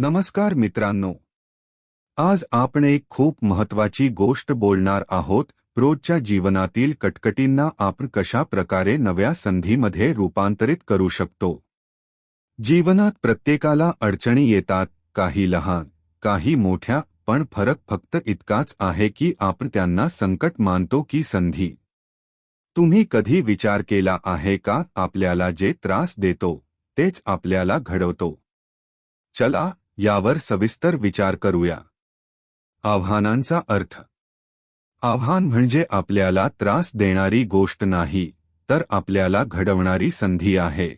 नमस्कार मित्रांनो. आज आपण एक खूप महत्वाची गोष्ट बोलणार आहोत, रोजच्या जीवनातील कटकटींना आपण कशा प्रकारे नव्या संधीमध्ये रूपांतरित करू शकतो? जीवनात प्रत्येकाला अडचणी येतात, काही लहान, काही मोठ्या, पण फरक फक्त इतकाच आहे की आपण त्यांना संकट मानतो की संधी. तुम्ही कधी विचार केला आहे का? आपल्याला जे त्रास देतो, तेच आपल्याला घडवतो. चला यावर सविस्तर विचार करूया. आव्हानांचा अर्थ. आव्हान म्हणजे आपल्याला त्रास देणारी गोष्ट नाही तर आपल्याला घडवणारी संधी आहे.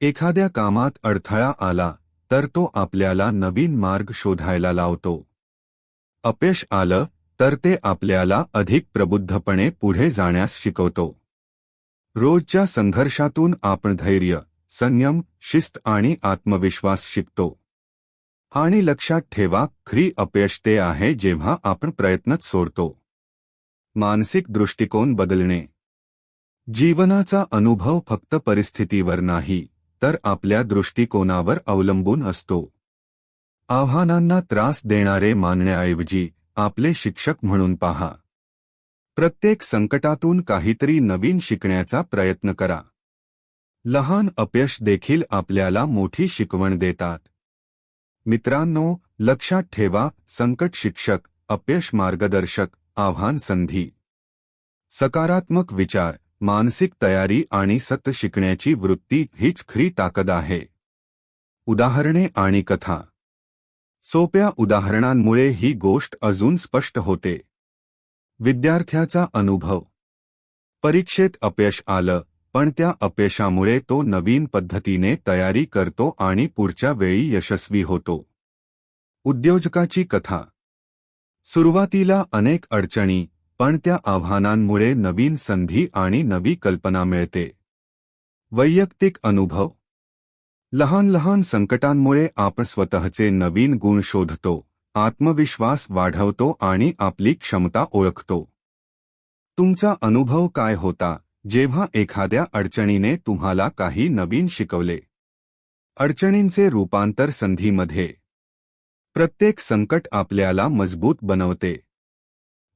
एखाद्या कामात अडथळा आला तर तो आपल्याला नवीन मार्ग शोधायला लावतो. अपयश आलं तर ते आपल्याला अधिक प्रबुद्धपणे पुढे जाण्यास शिकवतो. रोजच्या संघर्षातून आपण धैर्य संयम शिस्त आणि आत्मविश्वास शिकतो. आणि लक्षात ठेवा खरी अपयश ते आहे जेव्हा आपण प्रयत्नच सोडतो. मानसिक दृष्टिकोन बदलणे. जीवनाचा अनुभव फक्त परिस्थितीवर नाही तर आपल्या दृष्टिकोनावर अवलंबून असतो. आव्हानांना त्रास देणारे मानण्याऐवजी आपले शिक्षक म्हणून पहा. प्रत्येक संकटातून काहीतरी नवीन शिकण्याचा प्रयत्न करा. लहान अपयश देखील आपल्याला मोठी शिकवण देतात. मित्रांनो लक्षात ठेवा संकट शिक्षक अपयश मार्गदर्शक आव्हान संधी. सकारात्मक विचार मानसिक तयारी आणि सत शिकण्याची वृत्ती हीच खरी ताकद आहे. उदाहरणे आणि कथा. सोप्या उदाहरणांमुळे ही गोष्ट अजून स्पष्ट होते. विद्यार्थ्याचा अनुभव. परीक्षेत अपयश आलं पण त्या अपयशामुळे तो नवीन पद्धतीने तयारी करतो आणि पुढच्या वेळी यशस्वी होतो. उद्योजकाची कथा. सुरुवातीला अनेक अडचणी पण त्या आव्हानांमुळे नवीन संधी आणि नवी कल्पना मिळते. वैयक्तिक अनुभव. लहान लहान संकटांमुळे आपण स्वतःचे नवीन गुण शोधतो आत्मविश्वास वाढवतो आणि आपली क्षमता ओळखतो. तुमचा अनुभव काय होता? जेव्हा एखाद्या अडचणीने तुम्हाला काही नवीन शिकवले. अडचणींचे रूपांतर संधीमध्ये. प्रत्येक संकट आपल्याला मजबूत बनवते.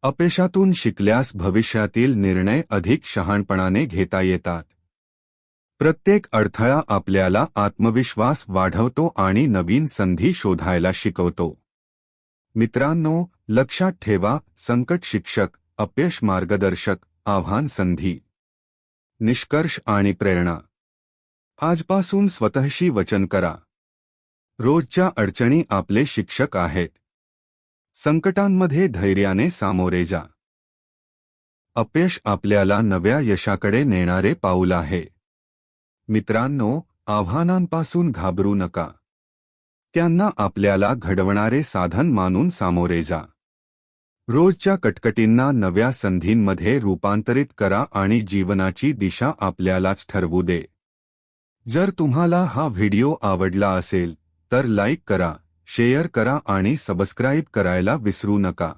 अपयशातून शिकल्यास भविष्यातील निर्णय अधिक शहाणपणाने घेता येतात. प्रत्येक अडथळा आपल्याला आत्मविश्वास वाढवतो आणि नवीन संधी शोधायला शिकवतो. मित्रांनो लक्षात ठेवा संकट शिक्षक अपयश मार्गदर्शक आव्हान संधी. निष्कर्ष आणि प्रेरणा. आजपासून स्वतःशी वचन करा. रोजच्या अडचणी आपले शिक्षक आहेत. संकटांमध्ये धैर्याने सामोरे जा. अपयश आपल्याला नव्या यशाकडे नेणारे पाऊल आहे. मित्रांनो आव्हानांपासून घाबरू नका. त्यांना आपल्याला घडवणारे साधन मानून सामोरे जा. रोजच्या कटकटींना नव्या संधींमध्ये रूपांतरित करा आणि जीवनाची दिशा आपल्यालाच ठरवू दे. जर तुम्हाला हा व्हिडिओ आवडला असेल तर लाईक करा शेअर करा आणि सबस्क्राईब करायला विसरू नका.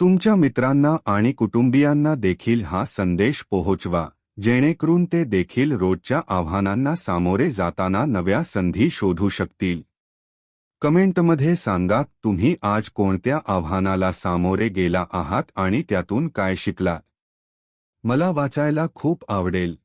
तुमच्या मित्रांना आणि कुटुंबियांना देखील हा संदेश पोहोचवा जेणेकरून ते देखील रोजच्या आव्हानांना सामोरे जाताना नव्या संधी शोधू शकतील. कमेंटमध्ये सांगा तुम्ही आज कोणत्या आव्हानाला सामोरे गेला आहात आणि त्यातून काय शिकलात? मला वाचायला खूप आवडेल.